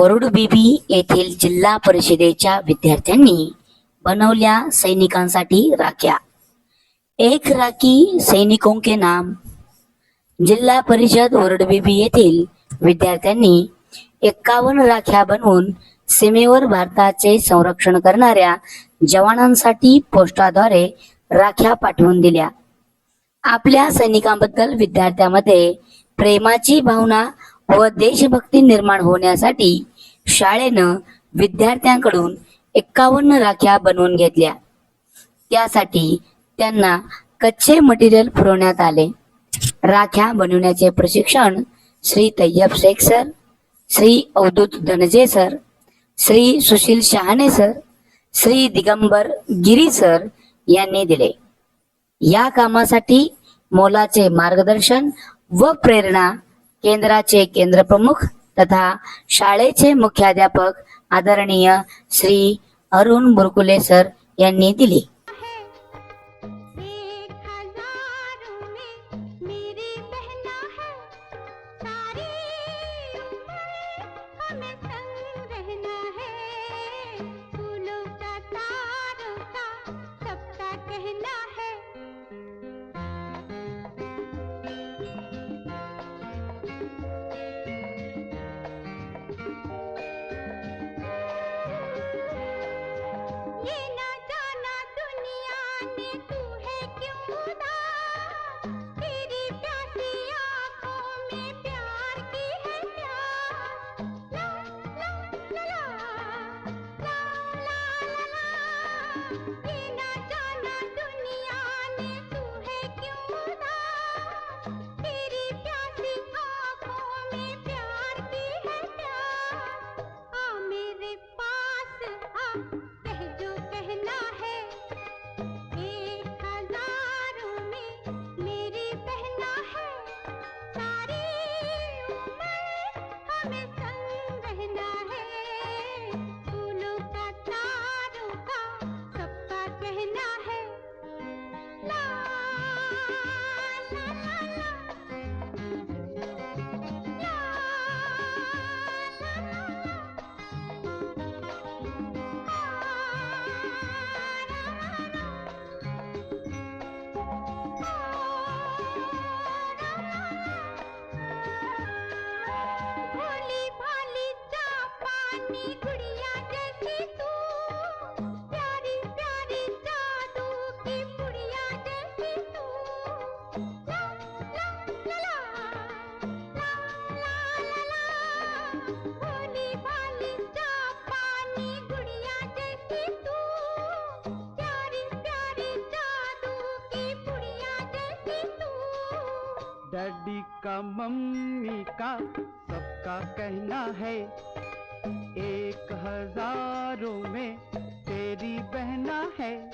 वरुड बीबी येथील जिल्हा परिषदेच्या विद्यार्थ्यांनी बनवल्या सैनिकांसाठी राख्या. एक राखी सैनिकों के नाम. जिल्हा परिषद वरडबीबी येथील विद्यार्थ्यांनी एक्कावन्न राख्या बनवून सीमेवर भारताचे संरक्षण करणाऱ्या जवानांसाठी पोस्टाद्वारे राख्या पाठवून दिल्या. आपल्या सैनिकांबद्दल विद्यार्थ्यामध्ये प्रेमाची भावना व देशभक्ती निर्माण होण्यासाठी शाळेनं विद्यार्थ्यांकडून एक्कावन्न राख्या बनवून घेतल्या. त्यासाठी त्यांना कच्चे मटेरियल पुरवण्यात आले. राख्या बनवण्याचे प्रशिक्षण Shri Tayyab Shaikh sir Shri Avdhut Dhanje sir Shri Sushil Shahane sir Shri Digambar Giri sir यांनी दिले. या कामासाठी मोलाचे मार्गदर्शन व प्रेरणा केंद्राचे केंद्रप्रमुख तथा शाळेचे मुख्याध्यापक आदरणीय श्री अरुण बुरकुले सर यांनी दिली. कहना है। तू है क्यों डैडी का मम्मी का सबका कहना है हजारों में तेरी बहना है।